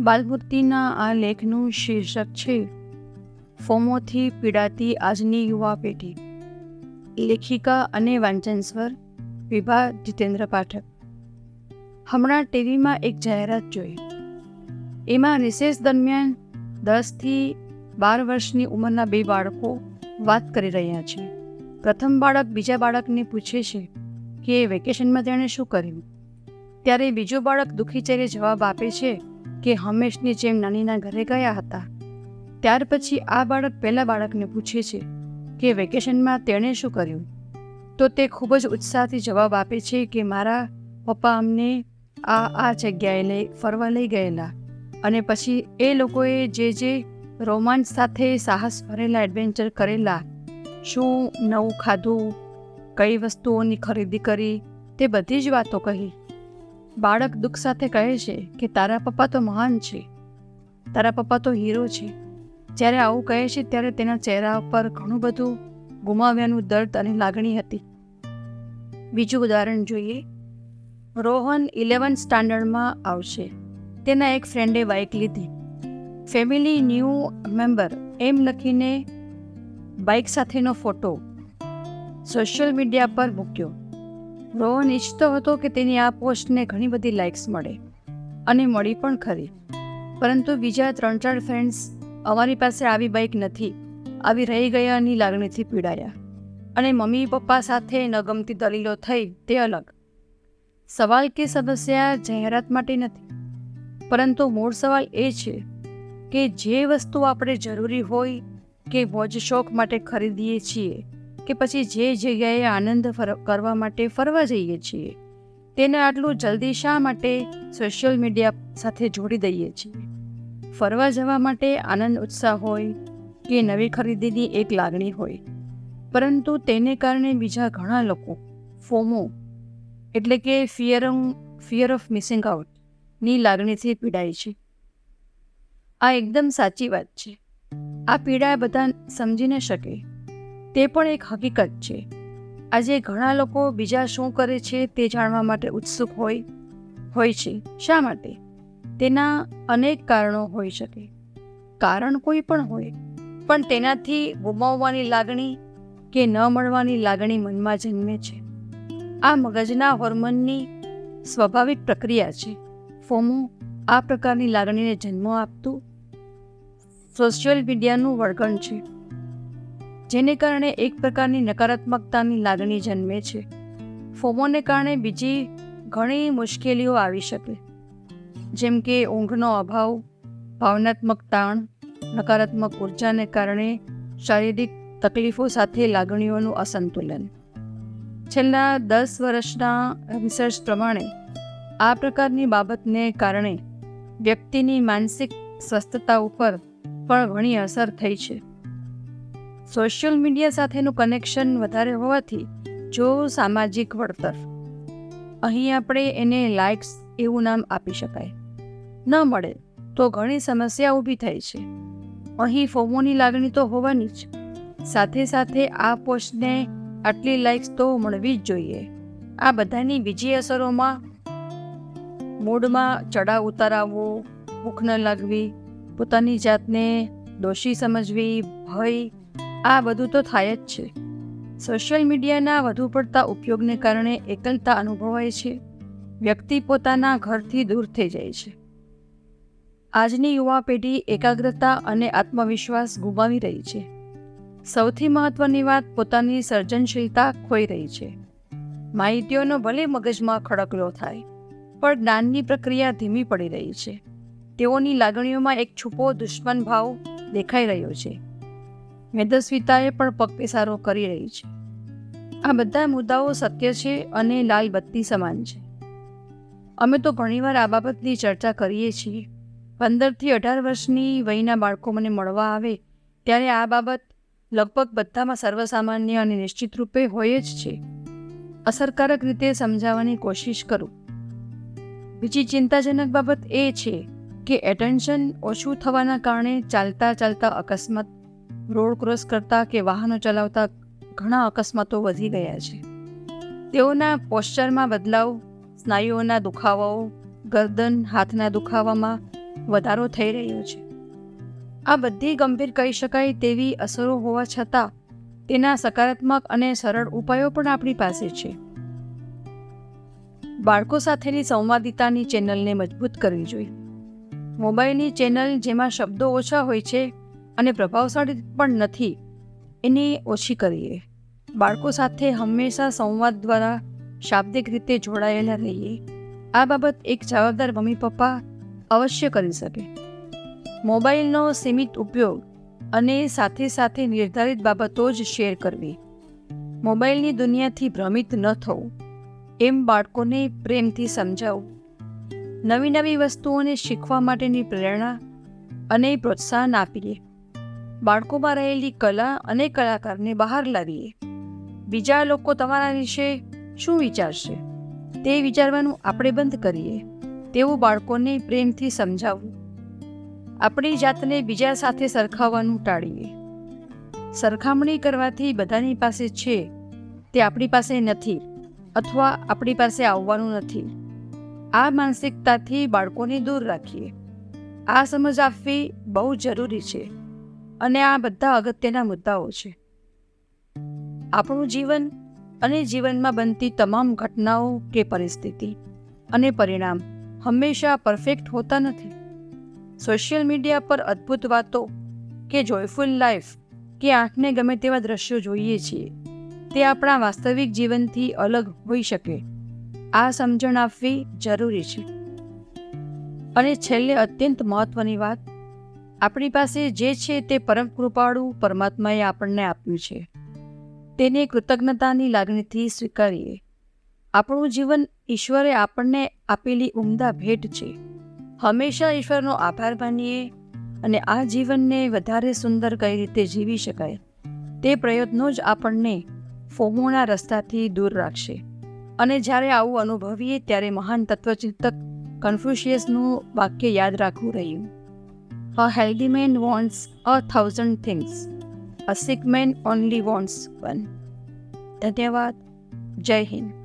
બાલમૂર્તિના આ લેખનું શીર્ષક છે, ફોમોથી પીડાતી આજની યુવા પેઢી. લેખિકા અને વાંચનસ્વર વિભા જીતેન્દ્ર પાઠક. હમણાં ટીવીમાં એક જાહેરાત જોઈ. એમાં રિસેસ દરમિયાન દસથી બાર વર્ષની ઉંમરના બે બાળકો વાત કરી રહ્યા છે. પ્રથમ બાળક બીજા બાળકને પૂછે છે કે વેકેશનમાં તેણે શું કર્યું? ત્યારે બીજો બાળક દુઃખી ચહેરે જવાબ આપે છે કે હંમેશની જેમ નાનીના ઘરે ગયા હતા. ત્યાર પછી આ બાળક પહેલા બાળકને પૂછે છે કે વેકેશનમાં તેણે શું કર્યું? તો તે ખૂબ જ ઉત્સાહથી જવાબ આપે છે કે મારા પપ્પા અમને આ આ જગ્યાએ લઈ, ફરવા લઈ ગયેલા. અને પછી એ લોકોએ જે જે રોમાંચ સાથે સાહસ ભરેલા એડવેન્ચર કરેલા. શું નવું ખાધું, કઈ વસ્તુઓની ખરીદી કરી, તે બધી જ વાતો કહી. બાળક દુઃખ સાથે કહે છે કે તારા પપ્પા તો મહાન છે. તારા પપ્પા તો હીરો છે. જ્યારે આવું કહે છે ત્યારે તેના ચહેરા પર ઘણું બધું ગુમાવ્યાનું દર્દ અને લાગણી હતી. બીજું ઉદાહરણ જોઈએ. રોહન ઇલેવન સ્ટાન્ડર્ડમાં આવશે. તેના એક ફ્રેન્ડે બાઇક લીધી. ફેમિલી ન્યૂ મેમ્બર એમ લખીને બાઇક સાથેનો ફોટો સોશિયલ મીડિયા પર મૂક્યો. રોહન ઈચ્છતો હતો કે તેની આ પોસ્ટને ઘણી બધી લાઇક્સ મળે. અને મળી પણ ખરી. પરંતુ બીજા ત્રણ ચાર ફ્રેન્ડ્સ અમારી પાસે આવી બાઇક નથી. આવી રહી ગયાની લાગણીથી પીડાયા. અને મમ્મી પપ્પા સાથે ન ગમતી દલીલો થઈ તે અલગ. સવાલ કે સમસ્યા જાહેરાત માટે નથી. પરંતુ મૂળ સવાલ એ છે કે જે વસ્તુ આપણે જરૂરી હોય કે મોજ શોખ માટે ખરીદીએ છીએ કે પછી જે જગ્યાએ આનંદ કરવા માટે ફરવા જઈએ છીએ, તેને આટલું જલ્દી શા માટે સોશિયલ મીડિયા સાથે જોડી દઈએ છીએ? ફરવા જવા માટે આનંદ ઉત્સાહ હોય કે નવી ખરીદીની એક લાગણી હોય? પરંતુ તેને કારણે બીજા ઘણા લોકો, ફોમો, એટલે કે ફિયર ફિયર ઓફ મિસિંગ આઉટની લાગણીથી પીડાય છે. આ એકદમ સાચી વાત છે. આ પીડા બધા સમજી ન શકે. તે પણ એક હકીકત છે. આજે ઘણા લોકો બીજા શું કરે છે તે જાણવા માટે ઉત્સુક હોય હોય છે. શા માટે? તેના અનેક કારણો હોઈ શકે. કારણ કોઈ પણ હોય, પણ તેનાથી ગુમાવવાની લાગણી કે ન મળવાની લાગણી મનમાં જન્મે છે. આ મગજના હોર્મોનની સ્વાભાવિક પ્રક્રિયા છે. ફોમો આ પ્રકારની લાગણીને જન્મ આપતું. સોશિયલ મીડિયાનું વળગણ છે. જેને કારણે એક પ્રકારની નકારાત્મકતાની લાગણી જન્મે છે. ફોમોને કારણે બીજી ઘણી મુશ્કેલીઓ આવી શકે. જેમ કે ઊંઘનો અભાવ, ભાવનાત્મક તાણ, નકારાત્મક ઉર્જાને કારણે શારીરિક તકલીફો સાથે લાગણીઓનું અસંતુલન. છેલ્લા દસ વર્ષના રિસર્ચ પ્રમાણે આ પ્રકારની બાબતને કારણે વ્યક્તિની માનસિક સ્વસ્થતા ઉપર પણ ઘણી અસર થઈ છે. સોશિયલ મીડિયા સાથેનું કનેક્શન વધારે હોવાથી જો સામાજિક વળતર. અહીં આપણે એને લાઇક્સ એવું નામ આપી શકાય. ન મળે તો ઘણી સમસ્યા ઊભી થાય છે. અહીં ફોમોની લાગણી તો હોવાની જ. સાથે સાથે આ પોસ્ટને આટલી લાઇક્સ તો મળવી જ જોઈએ. આ બધાની બીજી અસરોમાં મૂડમાં ચડાવ ઉતાર ભૂખ ન લાગવી, પોતાની જાતને દોષી સમજવી, ભય આ બધું તો થાય જ છે. સોશિયલ મીડિયાના વધુ પડતા ઉપયોગને કારણે એકલતા અનુભવાય છે. વ્યક્તિ પોતાના ઘરથી દૂર થઈ જાય છે. આજની યુવા પેઢી એકાગ્રતા અને આત્મવિશ્વાસ ગુમાવી રહી છે. સૌથી મહત્વની વાત પોતાની સર્જનશીલતા ખોઈ રહી છે. માહિતીઓનો ભલે મગજમાં ખડકલો થાય, પણ જ્ઞાનની પ્રક્રિયા ધીમી પડી રહી છે. તેઓની લાગણીઓમાં એક છુપો દુશ્મન ભાવ દેખાઈ રહ્યો છે. મેદસ્વીતાએ પણ પગપેસારો કરી રહી છે. આ બધા મુદ્દાઓ સત્ય છે અને લાલ બત્તી સમાન છે. અમે તો ઘણીવાર આ બાબતની ચર્ચા કરીએ છીએ. પંદરથી અઢાર વર્ષની વયના બાળકો મને મળવા આવે ત્યારે આ બાબત લગભગ બધામાં સર્વસામાન્ય અને નિશ્ચિત રૂપે હોય જ છે. અસરકારક રીતે સમજાવવાની કોશિશ કરું. બીજી ચિંતાજનક બાબત એ છે કે એટેન્શન ઓછું થવાના કારણે ચાલતા ચાલતા અકસ્માત રોડ ક્રોસ કરતા કે વાહનો ચલાવતા ઘણા અકસ્માતો વધી ગયા છે. તેઓના પોસ્ચરમાં બદલાવ, સ્નાયુઓના દુખાવાઓ, ગરદન હાથના દુખાવામાં વધારો થઈ રહ્યો છે. આ બધી ગંભીર કહી શકાય તેવી અસરો હોવા છતાં, તેના સકારાત્મક અને સરળ ઉપાયો પણ આપણી પાસે છે. બાળકો સાથેની સંવાદિતાની ચેનલને મજબૂત કરવી જોઈએ. મોબાઈલની ચેનલ જેમાં શબ્દો ઓછા હોય છે અને પ્રભાવશાળી પણ નથી, એને ઓછી કરીએ. બાળકો સાથે હંમેશા સંવાદ દ્વારા શાબ્દિક રીતે જોડાયેલા રહીએ. આ બાબત એક જવાબદાર મમ્મી પપ્પા અવશ્ય કરી શકે. મોબાઈલનો સીમિત ઉપયોગ અને સાથે સાથે નિર્ધારિત બાબતો જ શેર કરવી. મોબાઈલની દુનિયાથી ભ્રમિત ન થવું, એમ બાળકોને પ્રેમથી સમજાવવું નવી નવી વસ્તુઓને શીખવા માટેની પ્રેરણા અને પ્રોત્સાહન આપીએ. બાળકોમાં રહેલી કલા અને કલાકારને બહાર લાવીએ. બીજા લોકો તમારા વિશે શું વિચારશે? તે વિચારવાનું આપણે બંધ કરીએ. તેવું બાળકોને પ્રેમથી સમજાવવું આપણી જાતને બીજા સાથે સરખાવવાનું ટાળીએ. સરખામણી કરવાથી બધાની પાસે છે. તે આપણી પાસે નથી અથવા આપણી પાસે આવવાનું નથી. આ માનસિકતાથી બાળકોને દૂર રાખીએ. આ સમજ આપવી બહુ જરૂરી છે. અને આ બધા અગત્યના મુદ્દાઓ છે. આપણું જીવન અને જીવનમાં બનતી તમામ ઘટનાઓ કે પરિસ્થિતિ અને પરિણામ હંમેશા પરફેક્ટ હોતા નથી. સોશિયલ મીડિયા પર અદ્ભુત વાતો કે જોયફુલ લાઈફ કે આંખને ગમે તેવા દ્રશ્યો જોઈએ છીએ, તે આપણા વાસ્તવિક જીવનથી અલગ હોઈ શકે. આ સમજણ આપવી જરૂરી છે. અને છેલ્લે અત્યંત મહત્વની વાત આપણી પાસે જે છે તે પરમ કૃપાળુ પરમાત્માએ આપણને આપ્યું છે. તેને કૃતજ્ઞતાની લાગણીથી સ્વીકારીએ. આપણું જીવન ઈશ્વરે આપણને આપેલી ઉમદા ભેટ છે. હંમેશા ઈશ્વરનો આભાર માનીએ અને આ જીવનને વધારે સુંદર કઈ રીતે જીવી શકાય તે પ્રયત્નો જ આપણને ફોમોના રસ્તાથી દૂર રાખશે. અને જ્યારે આવું અનુભવીએ ત્યારે મહાન તત્વચિંતક કન્ફ્યુશિયસનું વાક્ય યાદ રાખવું રહ્યું. A healthy man wants a thousand things. A sick man only wants one. धन्यवाद जय हिंद